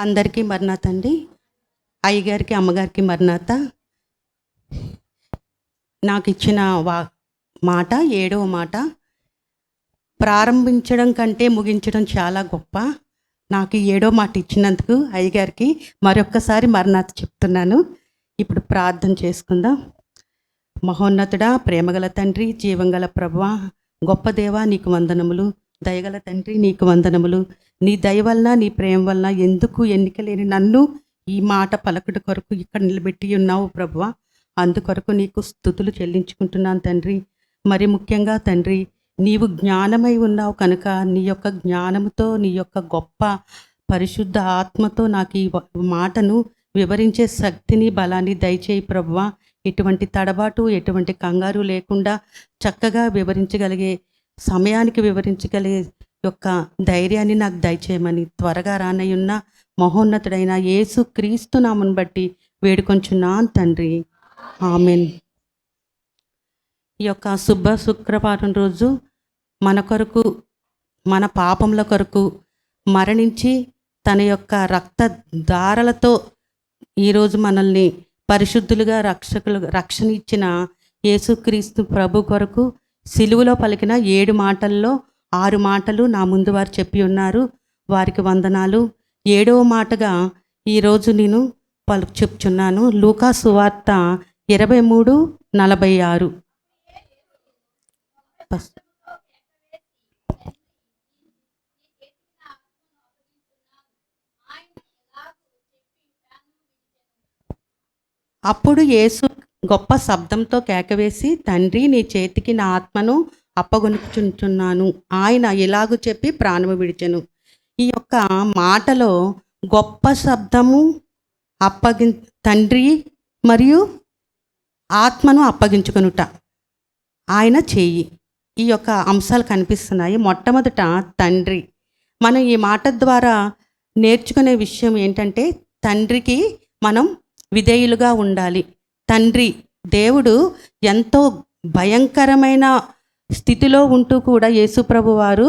అందరికీ మర్నాథ అండి. అయ్యగారికి అమ్మగారికి మర్నాథ నాకు ఇచ్చిన వా మాట ఏడవ మాట ప్రారంభించడం కంటే ముగించడం చాలా గొప్ప. నాకు ఏడో మాట ఇచ్చినందుకు అయ్యగారికి మరొక్కసారి మర్నాథ చెప్తున్నాను. ఇప్పుడు ప్రార్థన చేసుకుందాం. మహోన్నతుడా ప్రేమగల తండ్రి జీవంగల ప్రభు గొప్ప దేవా నీకు వందనములు. దయగల తండ్రి నీకు వందనములు. నీ దయ వలన నీ ప్రేమ వలన ఎందుకు ఎన్నిక లేని నన్ను ఈ మాట పలకడు కొరకు ఇక్కడ నిలబెట్టి ఉన్నావు ప్రభువ? అందుకొరకు నీకు స్థుతులు చెల్లించుకుంటున్నాను తండ్రి. మరి ముఖ్యంగా తండ్రి నీవు జ్ఞానమై ఉన్నావు కనుక నీ యొక్క జ్ఞానముతో నీ యొక్క గొప్ప పరిశుద్ధ ఆత్మతో నాకు ఈ మాటను వివరించే శక్తిని బలాన్ని దయచేయి ప్రభువ. ఎటువంటి తడబాటు ఎటువంటి కంగారు లేకుండా చక్కగా వివరించగలిగే సమయానికి వివరించగలిగే యొక్క ధైర్యాన్ని నాకు దయచేయమని త్వరగా రానయ్యున్న మహోన్నతుడైన యేసు క్రీస్తు నామను బట్టి వేడుకొంచున్నాను తండ్రి. ఆమెన్. ఈ యొక్క శుభ శుక్రవారం రోజు మన కొరకు మన పాపముల కొరకు మరణించి తన యొక్క రక్త దారలతో ఈరోజు మనల్ని పరిశుద్ధులుగా రక్షకులు రక్షణ ఇచ్చిన యేసుక్రీస్తు ప్రభు కొరకు సిలువలో పలికిన ఏడు మాటల్లో ఆరు మాటలు నా ముందు వారు చెప్పి ఉన్నారు. వారికి వందనాలు. ఏడవ మాటగా ఈరోజు నేను పలు చెప్తున్నాను. లూకా సువార్త ఇరవై మూడు నలభై ఆరు. అప్పుడు యేసు గొప్ప శబ్దంతో కేకవేసి తండ్రి నీ చేతికి నా ఆత్మను అప్పగొనుచుంటున్నాను ఆయన ఇలాగు చెప్పి ప్రాణము విడిచెను. ఈ యొక్క మాటలో గొప్ప శబ్దము అప్పగి తండ్రి మరియు ఆత్మను అప్పగించుకొనుట. ఆయన చేయి. ఈ యొక్క అంశాలు కనిపిస్తున్నాయి. మొట్టమొదట తండ్రి. మనం ఈ మాట ద్వారా నేర్చుకునే విషయం ఏంటంటే తండ్రికి మనం విధేయులుగా ఉండాలి. తండ్రి దేవుడు ఎంతో భయంకరమైన స్థితిలో ఉంటూ కూడా యేసుప్రభు వారు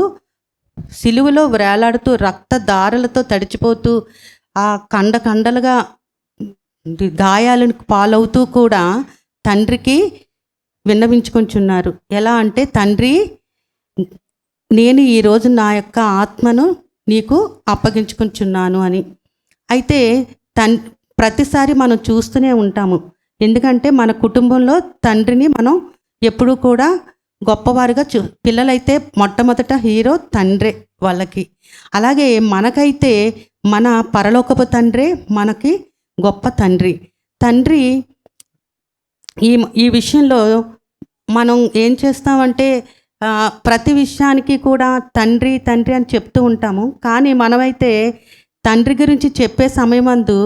సిలువలో వేలాడుతూ రక్తదారలతో తడిచిపోతూ ఆ కండ కండలుగా గాయాలను పాలవుతూ కూడా తండ్రికి విన్నవించుకొంచున్నారు. ఎలా అంటే తండ్రి నేను ఈరోజు నా యొక్క ఆత్మను నీకు అప్పగించుకుంటున్నాను అని. అయితే తన్ ప్రతిసారి మనం చూస్తూనే ఉంటాము. ఎందుకంటే మన కుటుంబంలో తండ్రిని మనం ఎప్పుడూ కూడా గొప్పవారుగా చూ పిల్లలైతే మొట్టమొదట హీరో తండ్రే వాళ్ళకి. అలాగే మనకైతే మన పరలోకపు తండ్రే మనకి గొప్ప తండ్రి. తండ్రి ఈ ఈ విషయంలో మనం ఏం చేస్తామంటే ప్రతి విషయానికి కూడా తండ్రి తండ్రి అని చెప్తూ ఉంటాము. కానీ మనమైతే తండ్రి గురించి చెప్పే సమయమందు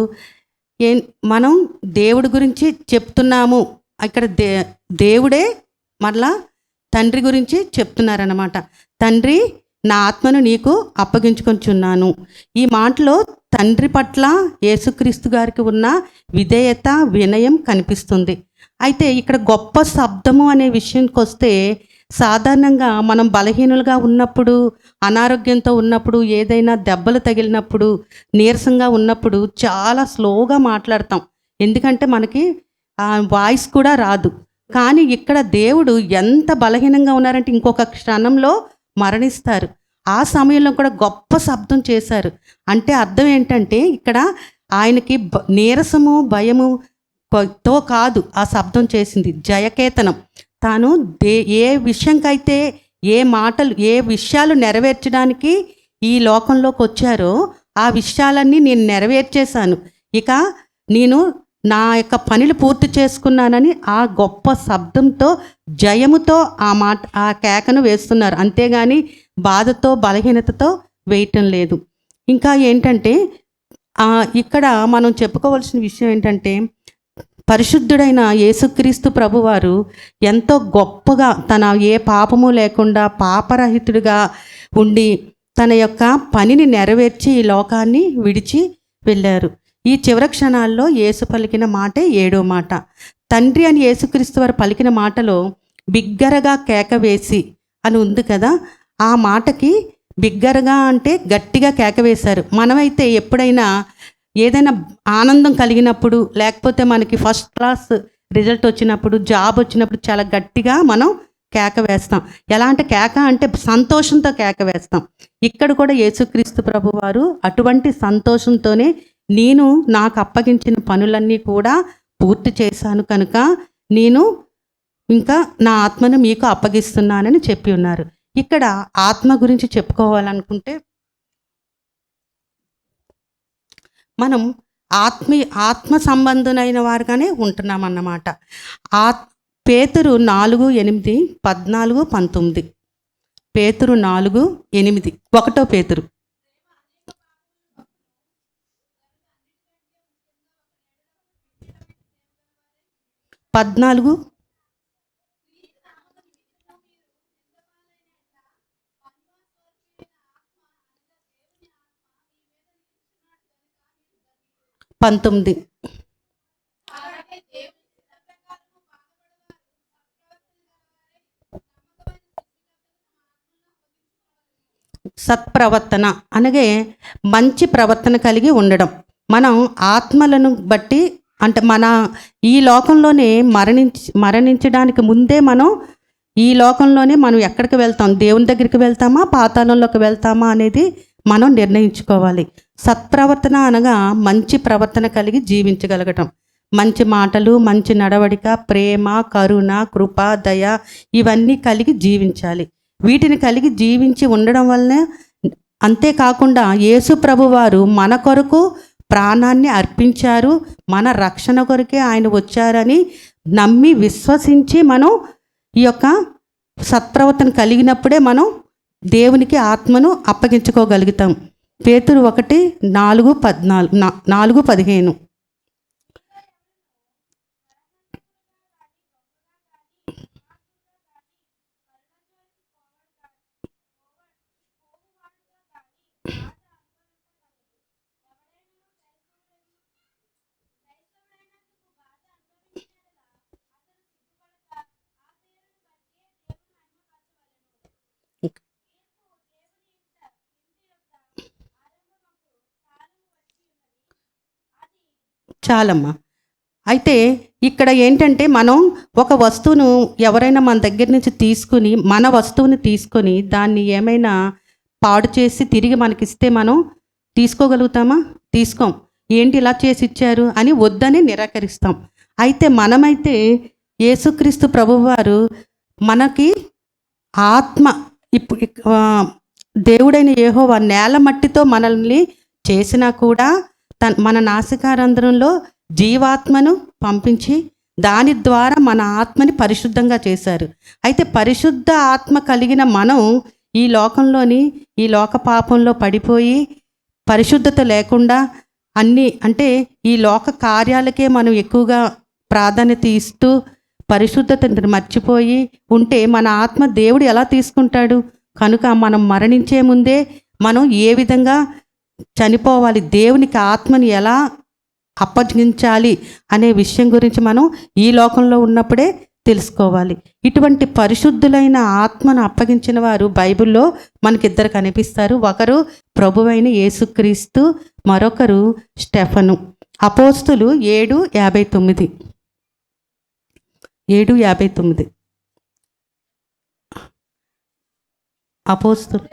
ఏ మనం దేవుడి గురించి చెప్తున్నాము. ఇక్కడ దే దేవుడే మళ్ళా తండ్రి గురించి చెప్తున్నారన్నమాట. తండ్రి నా ఆత్మను నీకు అప్పగించుకొంచున్నాను. ఈ మాటలో తండ్రి పట్ల యేసుక్రీస్తు గారికి ఉన్న విధేయత వినయం కనిపిస్తుంది. అయితే ఇక్కడ గొప్ప శబ్దము అనే విషయానికి వస్తే సాధారణంగా మనం బలహీనులుగా ఉన్నప్పుడు అనారోగ్యంతో ఉన్నప్పుడు ఏదైనా దెబ్బలు తగిలినప్పుడు నీరసంగా ఉన్నప్పుడు చాలా స్లోగా మాట్లాడతాం. ఎందుకంటే మనకి వాయిస్ కూడా రాదు. కానీ ఇక్కడ దేవుడు ఎంత బలహీనంగా ఉన్నారంటే ఇంకొక క్షణంలో మరణిస్తారు. ఆ సమయంలో కూడా గొప్ప శబ్దం చేశారు. అంటే అర్థం ఏంటంటే ఇక్కడ ఆయనకి నీరసము భయము తో కాదు ఆ శబ్దం చేసింది. జయకేతనం. తాను దే ఏ విషయంకైతే ఏ మాటలు ఏ విషయాలు నెరవేర్చడానికి ఈ లోకంలోకి వచ్చారో ఆ విషయాలన్నీ నేను నెరవేర్చేశాను. ఇక నేను నా యొక్క పనులు పూర్తి చేసుకున్నానని ఆ గొప్ప శబ్దంతో జయముతో ఆ మాట ఆ కేకను వేస్తున్నారు. అంతేగాని బాధతో బలహీనతతో వేయటం లేదు. ఇంకా ఏంటంటే ఇక్కడ మనం చెప్పుకోవాల్సిన విషయం ఏంటంటే పరిశుద్ధుడైన యేసుక్రీస్తు ప్రభువారు ఎంతో గొప్పగా తన ఏ పాపము లేకుండా పాపరహితుడిగా ఉండి తన యొక్క పనిని నెరవేర్చి ఈ లోకాన్ని విడిచి వెళ్ళారు. ఈ చివరి క్షణాల్లో యేసు పలికిన మాటే ఏడో మాట. తండ్రి అని యేసుక్రీస్తు వారు పలికిన మాటలో బిగ్గరగా కేక వేసి అని ఉంది కదా ఆ మాటకి బిగ్గరగా అంటే గట్టిగా కేక వేశారు. మనమైతే ఎప్పుడైనా ఏదైనా ఆనందం కలిగినప్పుడు లేకపోతే మనకి ఫస్ట్ క్లాస్ రిజల్ట్ వచ్చినప్పుడు జాబ్ వచ్చినప్పుడు చాలా గట్టిగా మనం కేక వేస్తాం. ఎలా అంటే కేక అంటే సంతోషంతో కేక వేస్తాం. ఇక్కడ కూడా యేసుక్రీస్తు ప్రభు వారు అటువంటి సంతోషంతోనే నేను నాకు అప్పగించిన పనులన్నీ కూడా పూర్తి చేశాను కనుక నేను ఇంకా నా ఆత్మను మీకు అప్పగిస్తున్నానని చెప్పి ఉన్నారు. ఇక్కడ ఆత్మ గురించి చెప్పుకోవాలనుకుంటే మనం ఆత్మీ ఆత్మ సంబంధులైన వారుగానే ఉంటున్నాం అన్నమాట ఆ పేతురు నాలుగు ఎనిమిది పద్నాలుగు పంతొమ్మిది. పేతురు నాలుగు ఎనిమిది. ఒకటో పేతురు. పద్నాలుగు. పంతొమ్మిది. సత్ప్రవర్తన అనగే మంచి ప్రవర్తన కలిగి ఉండడం. మనం ఆత్మలను బట్టి అంటే మన ఈ లోకంలోనే మరణించి మరణించడానికి ముందే మనం ఈ లోకంలోనే మనం ఎక్కడికి వెళ్తాం? దేవుని దగ్గరికి వెళ్తామా? పాతాళంలోకి వెళ్తామా అనేది మనం నిర్ణయించుకోవాలి. సత్ప్రవర్తన అనగా మంచి ప్రవర్తన కలిగి జీవించగలగటం. మంచి మాటలు మంచి నడవడిక ప్రేమ కరుణ కృప దయ ఇవన్నీ కలిగి జీవించాలి. వీటిని కలిగి జీవించి ఉండడం వల్లనే అంతేకాకుండా యేసు ప్రభువారు మన కొరకు ప్రాణాన్ని అర్పించారు. మన రక్షణ కొరకే ఆయన వచ్చారని నమ్మి విశ్వసించి మనం ఈ యొక్క సత్ప్రవర్తన కలిగినప్పుడే మనం దేవునికి ఆత్మను అప్పగించుకోగలుగుతాం. పేతురు ఒకటి నాలుగు పద్నాలుగు నా- నాలుగు పదిహేను. చాలమ్మా. అయితే ఇక్కడ ఏంటంటే మనం ఒక వస్తువును ఎవరైనా మన దగ్గర నుంచి తీసుకుని మన వస్తువుని తీసుకొని దాన్ని ఏమైనా పాడు చేసి తిరిగి మనకిస్తే మనం తీసుకోగలుగుతామా? తీసుకోం. ఏంటి ఇలా చేసి ఇచ్చారు అని వద్దని నిరాకరిస్తాం. అయితే మనమైతే యేసుక్రీస్తు ప్రభువారు మనకి ఆత్మ ఇప్పుడు దేవుడైన యెహోవా నేల మట్టితో మనల్ని చేసినా కూడా మన నాసికారంధ్రంలో జీవాత్మను పంపించి దాని ద్వారా మన ఆత్మని పరిశుద్ధంగా చేశారు. అయితే పరిశుద్ధ ఆత్మ కలిగిన మనం ఈ లోకంలోని ఈ లోక పాపంలో పడిపోయి పరిశుద్ధత లేకుండా అన్నీ అంటే ఈ లోక కార్యాలకే మనం ఎక్కువగా ప్రాధాన్యత ఇస్తూ పరిశుద్ధతను మర్చిపోయి ఉంటే మన ఆత్మ దేవుడు ఎలా తీసుకుంటాడు? కనుక మనం మరణించే ముందే మనం ఏ విధంగా చనిపోవాలి. దేవునికి ఆత్మని ఎలా అప్పగించాలి అనే విషయం గురించి మనం ఈ లోకంలో ఉన్నప్పుడే తెలుసుకోవాలి. ఇటువంటి పరిశుద్ధులైన ఆత్మను అప్పగించిన వారు బైబిల్లో మనకిద్దరు కనిపిస్తారు. ఒకరు ప్రభువైన యేసుక్రీస్తు మరొకరు స్టెఫను. అపోస్తులు ఏడు యాభై తొమ్మిది. ఏడు యాభై తొమ్మిది. అపోస్తులు.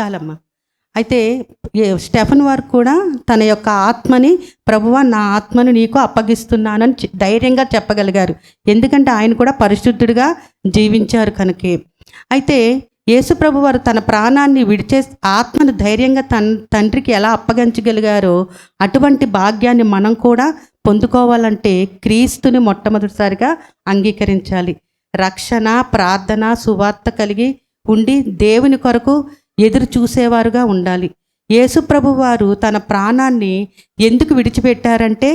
చాలమ్మా. అయితే స్టెఫన్ వారు కూడా తన యొక్క ఆత్మని ప్రభువ నా ఆత్మను నీకు అప్పగిస్తున్నానని ధైర్యంగా చెప్పగలిగారు. ఎందుకంటే ఆయన కూడా పరిశుద్ధుడిగా జీవించారు కనుకే. అయితే యేసుప్రభు వారు తన ప్రాణాన్ని విడిచే ఆత్మను ధైర్యంగా తన్ తండ్రికి ఎలా అప్పగించగలిగారో అటువంటి భాగ్యాన్ని మనం కూడా పొందుకోవాలంటే క్రీస్తుని మొట్టమొదటిసారిగా అంగీకరించాలి. రక్షణ ప్రార్థన సువార్త కలిగి ఉండి దేవుని కొరకు ఎదురు చూసేవారుగా ఉండాలి. యేసుప్రభు వారు తన ప్రాణాన్ని ఎందుకు విడిచిపెట్టారంటే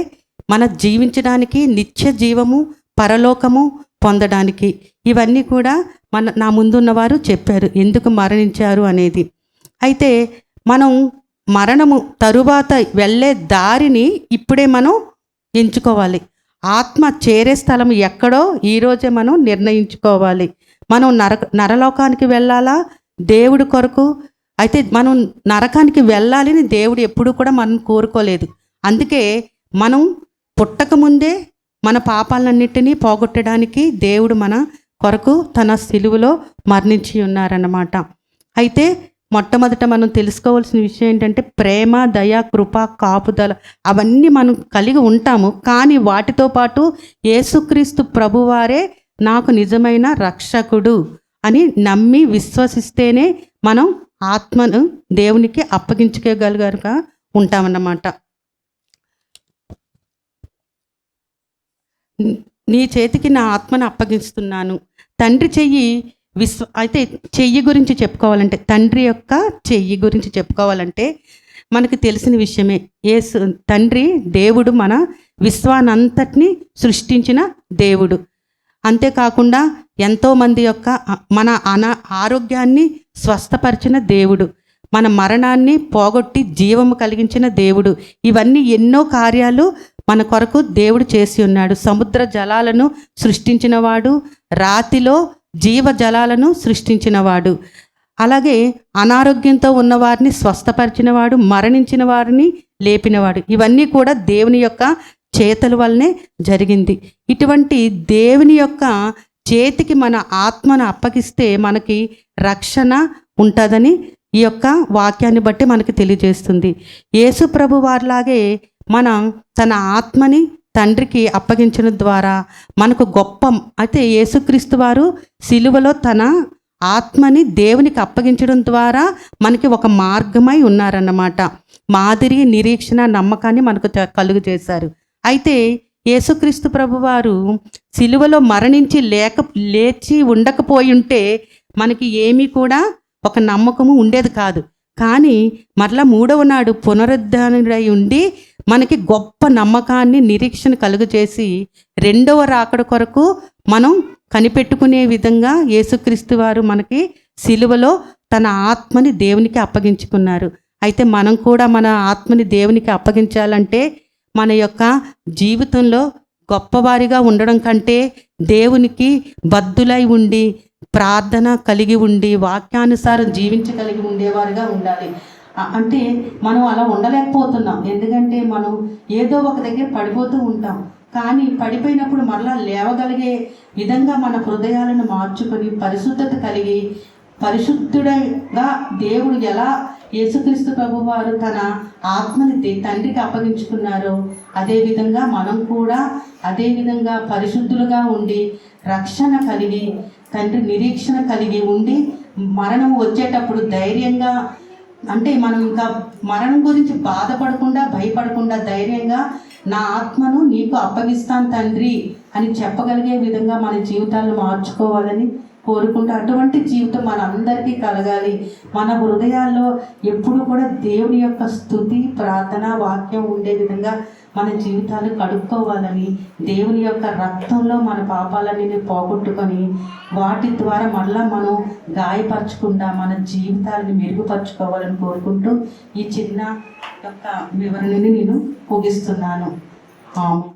మన జీవించడానికి నిత్య జీవము పరలోకము పొందడానికి. ఇవన్నీ కూడా మన నా ముందున్నవారు చెప్పారు. ఎందుకు మరణించారు అనేది. అయితే మనం మరణము తరువాత వెళ్ళే దారిని ఇప్పుడే మనం ఎంచుకోవాలి. ఆత్మ చేరే స్థలం ఎక్కడో ఈరోజే మనం నిర్ణయించుకోవాలి. మనం నర నరలోకానికి వెళ్ళాలా? దేవుడి కొరకు. అయితే మనం నరకానికి వెళ్ళాలని దేవుడు ఎప్పుడూ కూడా మనం కోరుకోలేదు. అందుకే మనం పుట్టక ముందే మన పాపాలన్నింటినీ పోగొట్టడానికి దేవుడు మన కొరకు తన సిలువలో మరణించి ఉన్నారన్నమాట. అయితే మొట్టమొదట మనం తెలుసుకోవాల్సిన విషయం ఏంటంటే ప్రేమ దయ కృప కాపుదల అవన్నీ మనం కలిగి ఉంటాము. కానీ వాటితో పాటు యేసుక్రీస్తు ప్రభువారే నాకు నిజమైన రక్షకుడు. అని నమ్మి విశ్వసిస్తేనే మనం ఆత్మను దేవునికి అప్పగించుకోగలిగారుగా ఉంటామన్నమాట. నీ చేతికి నా ఆత్మను అప్పగిస్తున్నాను. తండ్రి చెయ్యి విశ్వ అయితే చెయ్యి గురించి చెప్పుకోవాలంటే తండ్రి యొక్క చెయ్యి గురించి చెప్పుకోవాలంటే మనకు తెలిసిన విషయమే. యేసు తండ్రి దేవుడు మన విశ్వానంతటిని సృష్టించిన దేవుడు. అంతేకాకుండా ఎంతోమంది యొక్క మన అనా ఆరోగ్యాన్ని స్వస్థపరిచిన దేవుడు. మన మరణాన్ని పోగొట్టి జీవము కలిగించిన దేవుడు. ఇవన్నీ ఎన్నో కార్యాలు మన కొరకు దేవుడు చేసి ఉన్నాడు. సముద్ర జలాలను సృష్టించినవాడు రాతిలో జీవ జలాలను సృష్టించినవాడు. అలాగే అనారోగ్యంతో ఉన్నవారిని స్వస్థపరిచినవాడు మరణించిన వారిని లేపినవాడు. ఇవన్నీ కూడా దేవుని యొక్క చేతల వల్లనే జరిగింది. ఇటువంటి దేవుని యొక్క చేతికి మన ఆత్మను అప్పగిస్తే మనకి రక్షణ ఉంటుందని ఈ యొక్క వాక్యాన్ని బట్టి మనకి తెలియజేస్తుంది. యేసు ప్రభు వారిలాగే మనం తన ఆత్మని తండ్రికి అప్పగించడం ద్వారా మనకు గొప్ప. అయితే యేసుక్రీస్తు వారు సిలువలో తన ఆత్మని దేవునికి అప్పగించడం ద్వారా మనకి ఒక మార్గమై ఉన్నారన్నమాట. మాదిరి నిరీక్షణ నమ్మకాన్ని మనకు త- కలుగు చేశారు అయితే యేసుక్రీస్తు ప్రభువారు సిలువలో మరణించి లేక లేచి ఉండకపోయి ఉంటే మనకి ఏమీ కూడా ఒక నమ్మకము ఉండేది కాదు. కానీ మరలా మూడవ నాడు పునరుద్ధానుడై ఉండి మనకి గొప్ప నమ్మకాన్ని నిరీక్షణ కలుగజేసి రెండవ రాకడ కొరకు మనం కనిపెట్టుకునే విధంగా యేసుక్రీస్తు వారు మనకి సిలువలో తన ఆత్మని దేవునికి అప్పగించుకున్నారు. అయితే మనం కూడా మన ఆత్మని దేవునికి అప్పగించాలంటే మన యొక్క జీవితంలో గొప్పవారిగా ఉండడం కంటే దేవునికి బద్దులై ఉండి ప్రార్థన కలిగి ఉండి వాక్యానుసారం జీవించగలిగి ఉండేవారుగా ఉండాలి. అంటే మనం అలా ఉండలేకపోతున్నాం. ఎందుకంటే మనం ఏదో ఒక దగ్గర పడిపోతూ ఉంటాం. కానీ పడిపోయినప్పుడు మరలా లేవగలిగే విధంగా మన హృదయాలను మార్చుకొని పరిశుద్ధత కలిగి పరిశుద్ధుడగా దేవుడు ఎలా యేసుక్రీస్తు ప్రభు వారు తన ఆత్మని తండ్రికి అప్పగించుకున్నారో. అదేవిధంగా మనం కూడా అదేవిధంగా పరిశుద్ధులుగా ఉండి రక్షణ కలిగి తండ్రి నిరీక్షణ కలిగి ఉండి మరణం వచ్చేటప్పుడు ధైర్యంగా అంటే మనం ఇంకా మరణం గురించి బాధపడకుండా భయపడకుండా ధైర్యంగా నా ఆత్మను నీకు అప్పగిస్తాను తండ్రి అని చెప్పగలిగే విధంగా మన జీవితాలను మార్చుకోవాలని కోరుకుంటూ. అటువంటి జీవితం మనందరికీ కలగాలి. మన హృదయాల్లో ఎప్పుడు కూడా దేవుని యొక్క స్థుతి ప్రార్థన వాక్యం ఉండే విధంగా మన జీవితాలు కడుక్కోవాలని దేవుని యొక్క రక్తంలో మన పాపాలన్నీ పోగొట్టుకొని వాటి ద్వారా మళ్ళా మనం గాయపరచకుండా మన జీవితాలను మెరుగుపరచుకోవాలని కోరుకుంటూ ఈ చిన్న యొక్క వివరణని నేను ముగిస్తున్నాను. ఆమె